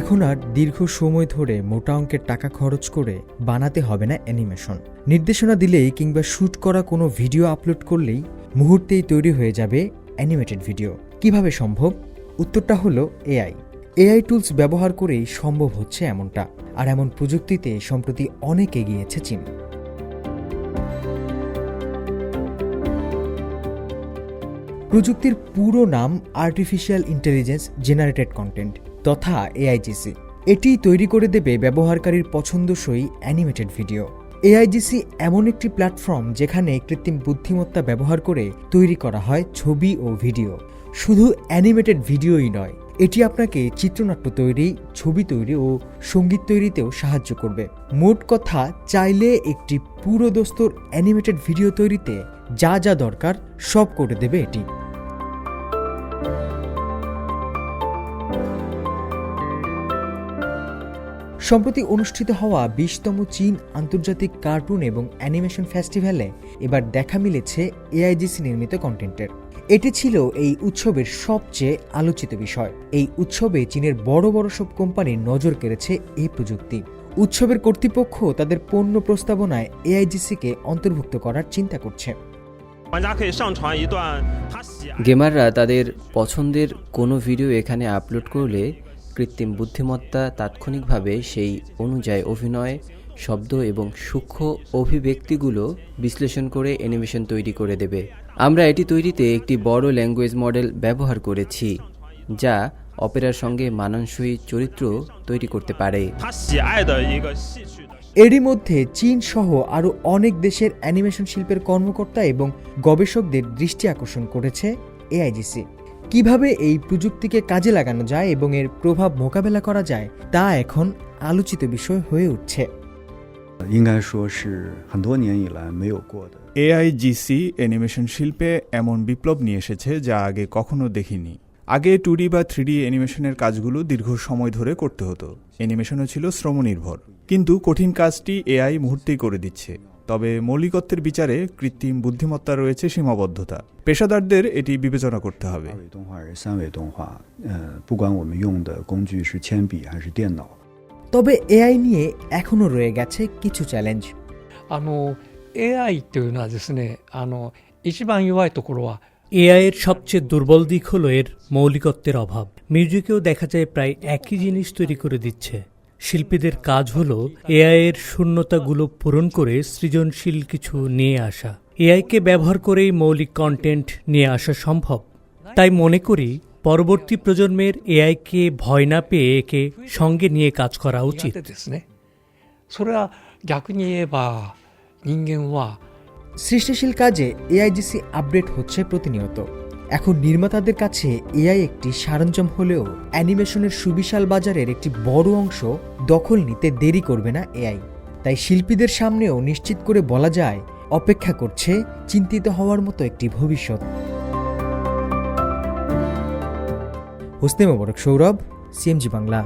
এখন আর দীর্ঘ সময় ধরে মোটা অঙ্কের টাকা খরচ করে বানাতে হবে না অ্যানিমেশন। নির্দেশনা দিলেই কিংবা শ্যুট করা কোনো ভিডিও আপলোড করলেই মুহূর্তেই তৈরি হয়ে যাবে অ্যানিমেটেড ভিডিও। কীভাবে সম্ভব? উত্তরটা হলো এআই। এআই টুলস ব্যবহার করেই সম্ভব হচ্ছে এমনটা। আর এমন প্রযুক্তিতে সম্প্রতি অনেক এগিয়েছে চীন। প্রযুক্তির পুরো নাম আর্টিফিশিয়াল ইন্টেলিজেন্স জেনারেটেড কন্টেন্ট তথা এআইজিসি এটি তৈরি করে দেবে ব্যবহারকারীর পছন্দসই অ্যানিমেটেড ভিডিও। এআইজিসি এমন একটি প্ল্যাটফর্ম যেখানে কৃত্রিম বুদ্ধিমত্তা ব্যবহার করে তৈরি করা হয় ছবি ও ভিডিও। শুধু অ্যানিমেটেড ভিডিওই নয়, এটি আপনাকে চিত্রনাট্য তৈরি, ছবি তৈরি ও সংগীত তৈরিতেও সাহায্য করবে। মোট কথা, চাইলে একটি পুরো দস্তর অ্যানিমেটেড ভিডিও তৈরিতে যা যা দরকার সব করে দেবে এটি। সম্প্রতি অনুষ্ঠিত হওয়া বিশতম চীন আন্তর্জাতিক কার্টুন এবং অ্যানিমেশন ফেস্টিভ্যালে এবার দেখা মিলেছে এআইজিসি নির্মিত কন্টেন্টের। এটি ছিল এই উৎসবের সবচেয়ে আলোচিত বিষয়। এই উৎসবে চীনের বড় বড় সব কোম্পানির নজর কেড়েছে এই প্রযুক্তি। উৎসবের কর্তৃপক্ষ তাদের পণ্য প্রস্তাবনায় এআইজিসিকে অন্তর্ভুক্ত করার চিন্তা করছে। গেমাররা তাদের পছন্দের কোনো ভিডিও এখানে আপলোড করলে কৃত্রিম বুদ্ধিমত্তা তাৎক্ষণিকভাবে সেই অনুযায়ী অভিনয়, শব্দ এবং সূক্ষ্ম অভিব্যক্তিগুলো বিশ্লেষণ করে অ্যানিমেশন তৈরি করে দেবে। আমরা এটি তৈরিতে একটি বড় ল্যাঙ্গুয়েজ মডেল ব্যবহার করেছি, যা অপেরার সঙ্গে মানানসই চরিত্র তৈরি করতে পারে। এরই মধ্যে চীন সহ আরও অনেক দেশের অ্যানিমেশন শিল্পের কর্মকর্তা এবং গবেষকদের দৃষ্টি আকর্ষণ করেছে এআইজিসি। কীভাবে এই প্রযুক্তিকে কাজে লাগানো যায় এবং এর প্রভাব মোকাবেলা করা যায় তা এখন আলোচিত বিষয় হয়ে উঠছে। এআইজিসি অ্যানিমেশন শিল্পে এমন বিপ্লব নিয়ে এসেছে যা আগে কখনো দেখিনি। আগে টু বা থ্রিডি অ্যানিমেশনের কাজগুলো দীর্ঘ সময় ধরে করতে হতো। অ্যানিমেশনও ছিল শ্রমনির্ভর। কিন্তু কঠিন কাজটি এআই মুহূর্তেই করে দিচ্ছে। তবে মৌলিকত্বের বিচারে কৃত্রিম বুদ্ধিমত্তা রয়েছে সীমাবদ্ধতা পেশাদারদের এটি বিবেচনা করতে হবে 二维动画还是三维动画，呃，不管我们用的工具是铅笔还是电脑， তবে এআই নিয়ে এখনও রয়ে গেছে কিছু চ্যালেঞ্জ あの AI というのはですねあの一番弱いところは এআই এর সবচেয়ে দুর্বল দিক হলো এর মৌলিকত্বের অভাব মিউজিকেও দেখা যায় প্রায় একই জিনিস তৈরি করে দিচ্ছে শিল্পীদের কাজ হলো এআই এর শূন্যতাগুলো পূরণ করে সৃজনশীল কিছু নিয়ে আসা এআইকে ব্যবহার করেই মৌলিক কন্টেন্ট নিয়ে আসা সম্ভব তাই মনে করি পরবর্তী প্রজন্মের এআইকে ভয় না পেয়ে একে সঙ্গে নিয়ে কাজ করা 苦 উচিত 手ですねそれは逆に言えば人間は সৃষ্টিশীল কাজে এআইজিসি আপডেট হচ্ছে প্রতিনিয়ত এখন নির্মাতাদের কাছে এআই একটি সরঞ্জাম হলেও অ্যানিমেশনের সুবিশাল বাজারের একটি বড় অংশ দখল নিতে দেরি করবে না এআই। তাই শিল্পীদের সামনেও নিশ্চিত করে বলা যায়, অপেক্ষা করছে চিন্তিত হওয়ার মতো একটি ভবিষ্যৎ। হোসনে মোবারক, সৌরভ, সিএমজি বাংলা।